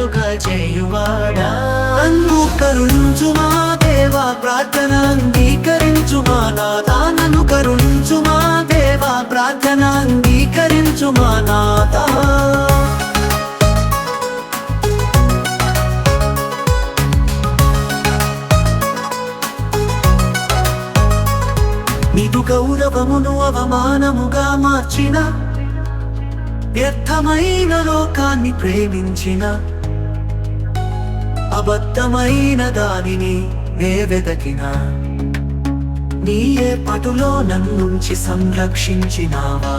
కలుగా చేయువాడా? నన్ను కరుణించుమా దేవా ప్రార్థన అంగీకరించు మా నాదా నన్ను కరుణించుమా దేవా ప్రార్థన అంగీకరించు మా నాదా నీదు గౌరవమును అవమానముగా మార్చిన వ్యర్థమైన లోకాన్ని ప్రేమించిన అబద్ధమైన దానిని నే వెదకిన నీయే పటులో నన్నుంచి సంరక్షించినావా.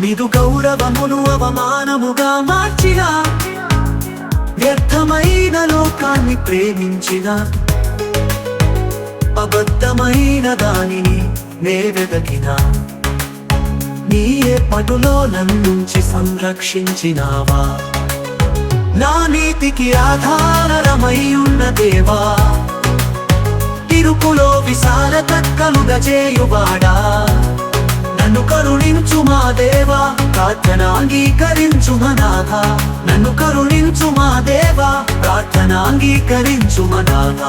నీదు గౌరవమును అవమానముగా మార్చిన. వ్యర్థమైన లోకాన్ని ప్రేమించిన. అబద్ధమైన దానిని నే వెదకిన నీయే పటులో నన్నుంచి సంరక్షించినావా. నా నీతికి ఆధారమై ఉన్న దేవా తిరుపులో విశాలత కలుగ చేయువాడా? నన్ను కరుణించు మా దేవా ప్రార్థన అంగీకరించు మనాథ నన్ను కరుణించు మా దేవా ప్రార్థన అంగీకరించు మనాథ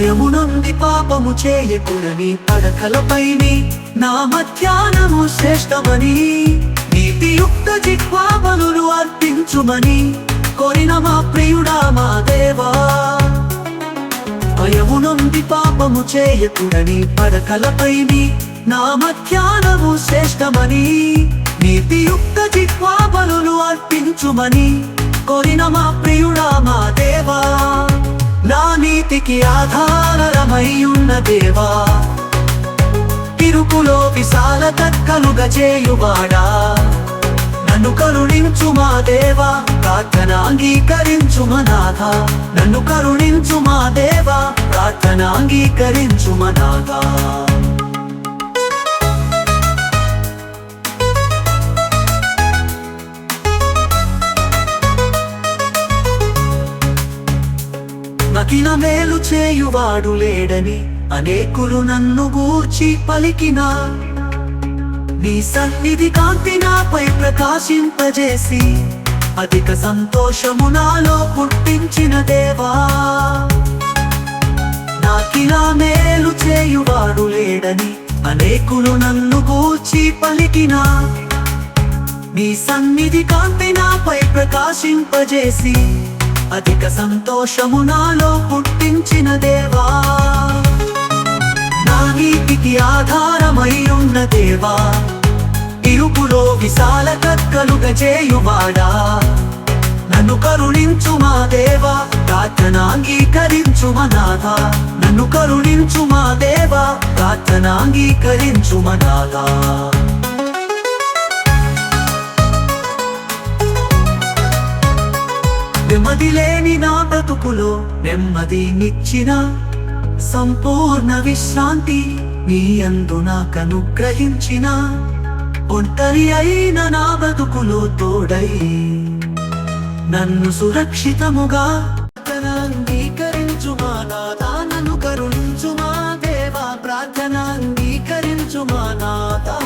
భయము నుండి పాపము చేయకుడని పడకలపైని నా మధ్యాహ్నము శ్రేష్టమని నీతియుక్త జిహ్వాబలు అర్పించుమని కోరిన మా ప్రియుడా మా దేవా. భయము నుండి పాపము చేయకుడని పడకలపైని నా మధ్యాహ్నము శ్రేష్టమని నీతియుక్త జిహ్వాబలు అర్పించుమని కోరిన మా ప్రియుడా మా దేవా. నీతికి ఆధారమయ్యున్న దేవా. ఇరుకులో విశాలత కలుగ చేయువాడా. నన్ను కరుణించు మా దేవా ప్రార్థన అంగీకరించు మనాథ నన్ను కరుణించు మా దేవా ప్రార్థన అంగీకరించు మనాథా నకిన మేలు చేయువాడు లేడని అనేకులు నన్ను గూర్చి పలికిన. నీ సన్నిధి కాంతి నాపై ప్రకాశింపజేసి అధిక సంతోషము నాలో పుట్టించిన దేవా. నాకిలా మేలు చేయువాడు లేడని అనేకులు నన్ను గూర్చి పలికిన. నీ సన్నిధి కాంతి నాపై ప్రకాశింపజేసి అధిక సంతోషము నాలో పుట్టించిన దేవా. నా నీతికి ఆధారమై ఉన్న దేవా. ఇరుకులో విశాల కలుగ చేయువాడా. నన్ను కరుణించు మా దేవా. ప్రార్థన మనాథ నన్ను కరుణించు మా దేవా. ప్రార్థన మనాథా నెమ్మది లేని నా బ్రతుకులో నెమ్మది నిచ్చిన సంపూర్ణ విశ్రాంతి నీ అందు నాకనుగ్రహించిన ఒంటరి అయిన నా బ్రతుకులో తోడై నన్ను సురక్షితముగా అంగీకరించుమా నాథా నన్ను కరుణించుమా దేవా ప్రార్థన అంగీకరించుమా నాథా